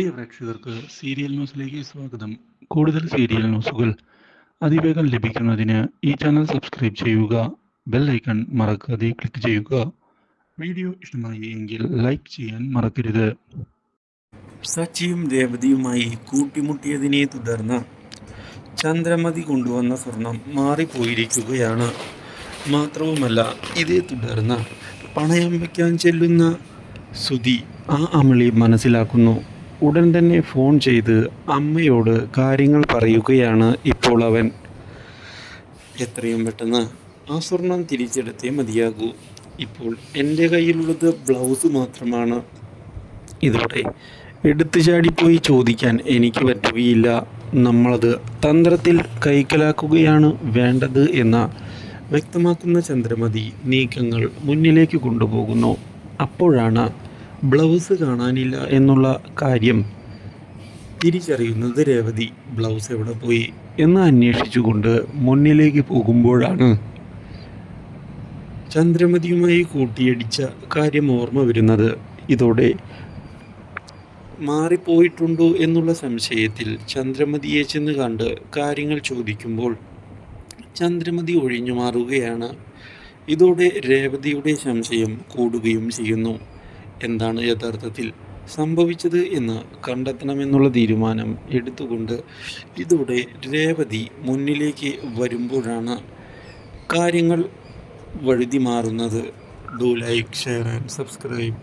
പ്രിയ പ്രേക്ഷകർക്ക് സീരിയൽ ന്യൂസിലേക്ക് സ്വാഗതം. കൂടുതൽ സീരിയൽ ന്യൂസുകൾ അതിവേഗം ലഭിക്കുന്നതിന് ഈ ചാനൽ സബ്സ്ക്രൈബ് ചെയ്യുക ബെൽ ഐക്കൺ മറക്കാതെ ക്ലിക്ക് ചെയ്യുക. വീഡിയോ ഇഷ്ടമായി എങ്കിൽ ലൈക്ക് ചെയ്യാൻ മറക്കരുത്. സച്ചിയും രേവതിയുമായി കൂട്ടിമുട്ടിയതിനെ തുടർന്ന് ചന്ദ്രമതി കൊണ്ടുവന്ന സ്വർണം മാറിപ്പോയിരിക്കുകയാണ്. മാത്രവുമല്ല ഇതേ തുടർന്ന് പണയം വയ്ക്കാൻ ചെല്ലുന്ന സുധി ആ അമളി മനസ്സിലാക്കുന്നു. ഉടൻ തന്നെ ഫോൺ ചെയ്ത് അമ്മയോട് കാര്യങ്ങൾ പറയുകയാണ് ഇപ്പോൾ അവൻ. എത്രയും പെട്ടെന്ന് ആ സ്വർണം തിരിച്ചെടുത്തേ മതിയാകൂ. ഇപ്പോൾ എന്റെ കയ്യിലുള്ളത് ബ്ലൗസ് മാത്രമാണ്. ഇതോടെ എടുത്തു ചാടിപ്പോയി ചോദിക്കാൻ എനിക്ക് പറ്റുകയില്ല. നമ്മളത് തന്ത്രത്തിൽ കൈക്കലാക്കുകയാണ് വേണ്ടത് എന്ന വ്യക്തമാക്കുന്ന ചന്ദ്രമതി നീക്കങ്ങൾ മുന്നിലേക്ക് കൊണ്ടുപോകുന്നു. അപ്പോഴാണ് ബ്ലൗസ് കാണാനില്ല എന്നുള്ള കാര്യം തിരിച്ചറിയുന്നത് രേവതി. ബ്ലൗസ് എവിടെ പോയി എന്ന് അന്വേഷിച്ചുകൊണ്ട് മുന്നിലേക്ക് പോകുമ്പോഴാണ് ചന്ദ്രമതിയുമായി കൂട്ടിയടിച്ച കാര്യം ഓർമ്മ വരുന്നത്. ഇതോടെ മാറിപ്പോയിട്ടുണ്ടോ എന്നുള്ള സംശയത്തിൽ ചന്ദ്രമതിയെ ചെന്ന് കണ്ട് കാര്യങ്ങൾ ചോദിക്കുമ്പോൾ ചന്ദ്രമതി ഒഴിഞ്ഞു മാറുകയാണ്. ഇതോടെ രേവതിയുടെ സംശയം കൂടുകയും ചെയ്യുന്നു. എന്താണ് യഥാർത്ഥത്തിൽ സംഭവിച്ചത് എന്ന് കണ്ടെത്തണമെന്നുള്ള തീരുമാനം എടുത്തുകൊണ്ട് ഇതോടെ രേവതി മുന്നിലേക്ക് വരുമ്പോഴാണ് കാര്യങ്ങൾ വഴുതി മാറുന്നത്. Do like share and subscribe